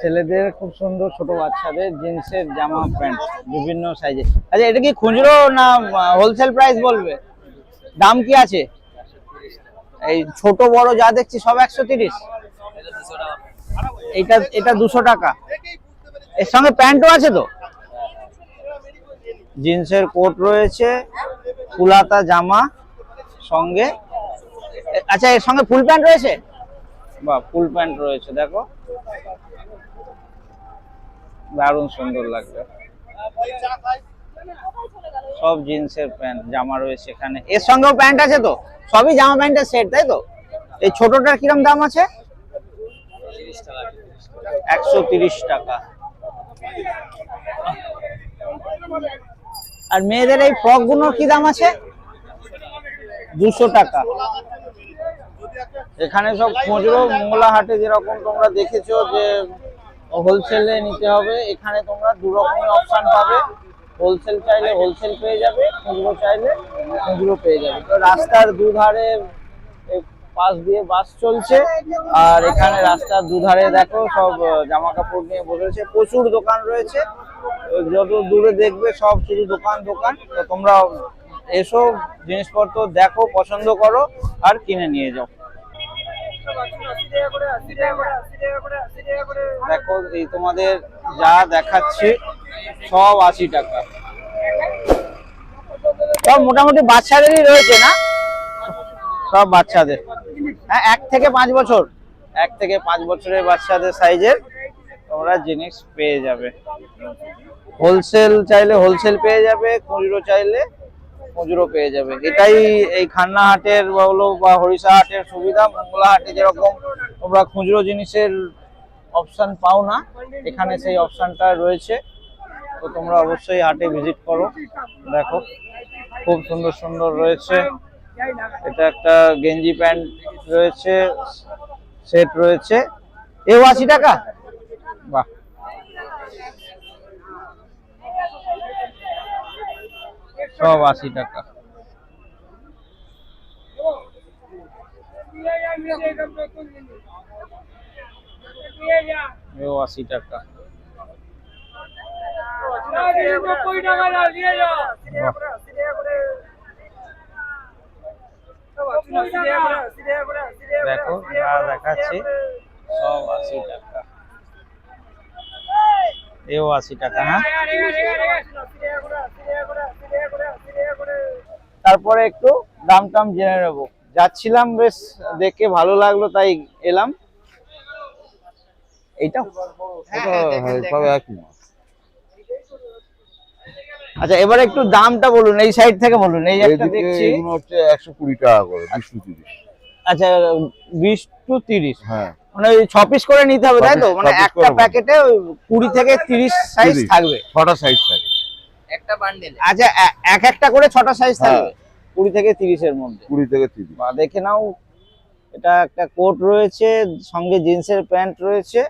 ছেলেদের খুব সুন্দর ছোট বাচ্চাদের জিন্সের জামা, প্যান্ট, বিভিন্ন সাইজে আচ্ছা এটা কি খুচরো না হোলসেল প্রাইস বলবে? দাম কি আছে? এই ছোট, বড় যা দেখছি সব একশো তিরিশ। এটা এটা দুশো টাকা। এর সঙ্গে প্যান্টও আছে তো? জিন্সের কোট রয়েছে ফুলাতা জামা, সঙ্গে আচ্ছা এর সঙ্গে ফুল প্যান্ট রয়েছে? বাহ, ফুল প্যান্ট রয়েছে, দেখো। দারুণ সুন্দর লাগবে। সব জিন্সের প্যান্ট, জামা রয়েছে এখানে। এর সঙ্গেও প্যান্ট আছে তো? সবই জামা প্যান্টের সেট, তাই তো? এই ছোটটার কিরম দাম আছে? একশো টাকা। আর মেয়েদের এই ফ্রকগুলোর কি দাম আছে? দুশো টাকা। এখানে সব খুচরো মোংলা হাটে যেরকম তোমরা দেখেছ যে হোলসেলে নিতে হবে। এখানে তোমরা দু রকমের অপশন পাবে। হোলসেল চাইলে হোলসেল পেয়ে যাবে, খুচরো চাইলে খুচরো পেয়ে যাবে। তো রাস্তার দুধারে পাশ দিয়ে বাস চলছে। আর এখানে রাস্তার দুধারে দেখো সব জামা কাপড় নিয়ে বসেছে প্রচুর দোকান রয়েছে। যত দূরে দেখবে সব শুধু দোকান দোকান। তো তোমরা এসো, জিনিসপত্র দেখো, পছন্দ করো, আর কিনে নিয়ে যাও। এই তোমাদের যা দেখাচ্ছি, সব আশি টাকা। সব মোটামুটি বাচ্চাদেরই রয়েছে না? সব বাচ্চাদের। হ্যাঁ এক থেকে পাঁচ বছর। এক থেকে পাঁচ বছরের বাচ্চাদের সাইজের তোমরা জিনিস পেয়ে যাবে। হোলসেল চাইলে হোলসেল পেয়ে যাবে, খুচরো চাইলে খুচরো পেয়ে যাবে। এটাই এই খান্না হাটের বলো বা হরিষা হাটের সুবিধা, মঙ্গলা হাটে যেরকম তোমরা খুচরো জিনিসের অপশন পাও না। এখানে সেই অপশনটা রয়েছে। তো তোমরা অবশ্যই হাটে ভিজিট করো। দেখো, খুব সুন্দর সুন্দর রয়েছে। এটা একটা গেঞ্জি প্যান্ট রয়েছে, সেট রয়েছে। এও আশি টাকা? বাহ। সব আশি টাকা। এও আশি টাকা। দেখো যা সব আশি টাকা। এও আশি টাকা হ্যাঁ? তারপরে একটু দাম টাম জেনে নেব। যাচ্ছিলাম বেশ দেখে ভালো লাগল, তাই এলাম। এইটা? সব একই মাছ আচ্ছা এবার একটু দামটা বলুন এই সাইড থেকে বলুন এই একটা এদিকে দেখছি। এগুলো হচ্ছে একশো কুড়ি টাকা করে আচ্ছা বিশ টু তিরিশ। হ্যাঁ। মানে ওই ছ পিস করে নিতে হবে তাই তো? মানে একটা প্যাকেটে কুড়ি থেকে তিরিশ সাইজ থাকবে। ছটা সাইজ থাকে। একটা বান্ডেল আচ্ছা এক একটা করে ছটা সাইজ হ্যাঁ। থাকবে কুড়ি থেকে তিরিশের মধ্যে। কুড়ি থেকে তিরিশ। বা দেখে নাও এটা একটা কোট রয়েছে সঙ্গে জিন্সের প্যান্ট রয়েছে।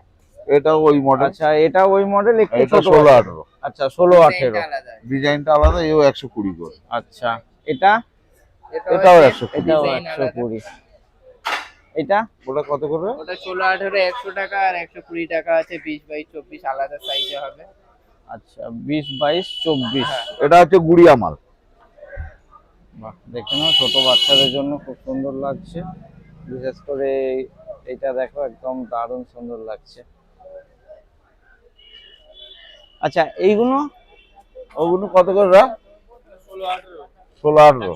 এটা ওই মডেল আচ্ছা এটা ওই মডেল একটু ছোট ষোলো আছে। আঠারো। আচ্ছা ষোলো আঠেরো। আলাদা। ডিজাইনটা আলাদা এও একশো কুড়ি করে। আচ্ছা এটা? এটাও একশো কুড়ি। এটাও Design একশো আলাদা। কুড়ি। এটা? ওটা কত করে? ওটা ষোলো আঠারো একশো টাকা আর একশো কুড়ি টাকা আছে বিশ বাইশ চব্বিশ আলাদা সাইজে হবে। আচ্ছা বিশ বাইশ চব্বিশ। এটা হচ্ছে গুড়িয়া মাল। বাহ দেখে নাও ছোট বাচ্চাদের জন্য খুব সুন্দর লাগছে। বিশেষ করে এটা দেখো একদম দারুণ সুন্দর লাগছে। আচ্ছা এইগুলো? ওগুলো কত করে রাখ ষোলো আঠারো।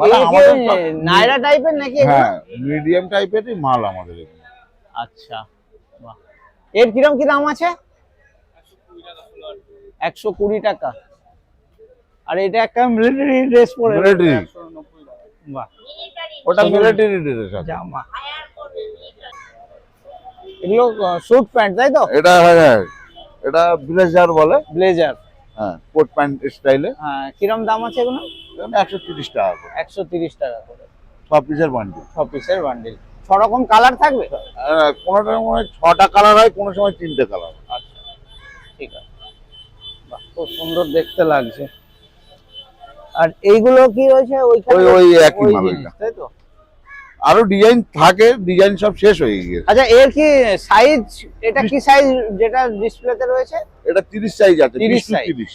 মানে টাইপের নাকি হ্যাঁ মিডিয়াম টাইপেরই মাল আমাদের এখানে। আচ্ছা বাহ। এর কিরম কি দাম আছে? একশো কুড়ি টাকা। আর এটা একটা মিলিটারি ড্রেস পরে ওটা মিলিটারি ড্রেস আছে। জামা। এগুলো স্যুট প্যান্ট তাই তো? এটা হ্যাঁ এটা ব্লেজার বলে। ব্লেজার হ্যাঁ কোট প্যান্ট স্টাইলে হ্যাঁ কিরম দাম আছে এগুলো? একশো তিরিশ টাকা করে। একশো তিরিশ টাকা করে। ছ পিসের বান্ডিল ছ পিসের বান্ডিল ছ রকম কালার থাকবে? কোনোটা মনে হয় ছটা কালার হয় কোনো সময় তিনটে কালার আচ্ছা ঠিক আছে। বাহ খুব সুন্দর দেখতে লাগছে। আর এইগুলো কি রয়েছে? ওই- ওই একই মাল তাই তো? আরও ডিজাইন থাকে ডিজাইন সব শেষ হয়ে গিয়েছে। আচ্ছা এর কি সাইজ এটা কি সাইজ যেটা ডিসপ্লেতে রয়েছে? এটা তিরিশ সাইজ আছে 30 তিরিশ size। তিরিশ।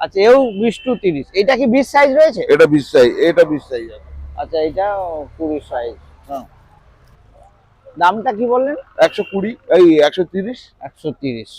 আচ্ছা এও বিশ টু তিরিশ। এটা কি বিশ সাইজ রয়েছে? এটা বিশ সাইজ এটা বিশ সাইজ আছে। আচ্ছা এটা কুড়ি সাইজ হ্যাঁ। দামটা কি বললেন? একশো কুড়ি এই একশো তিরিশ। একশো তিরিশ।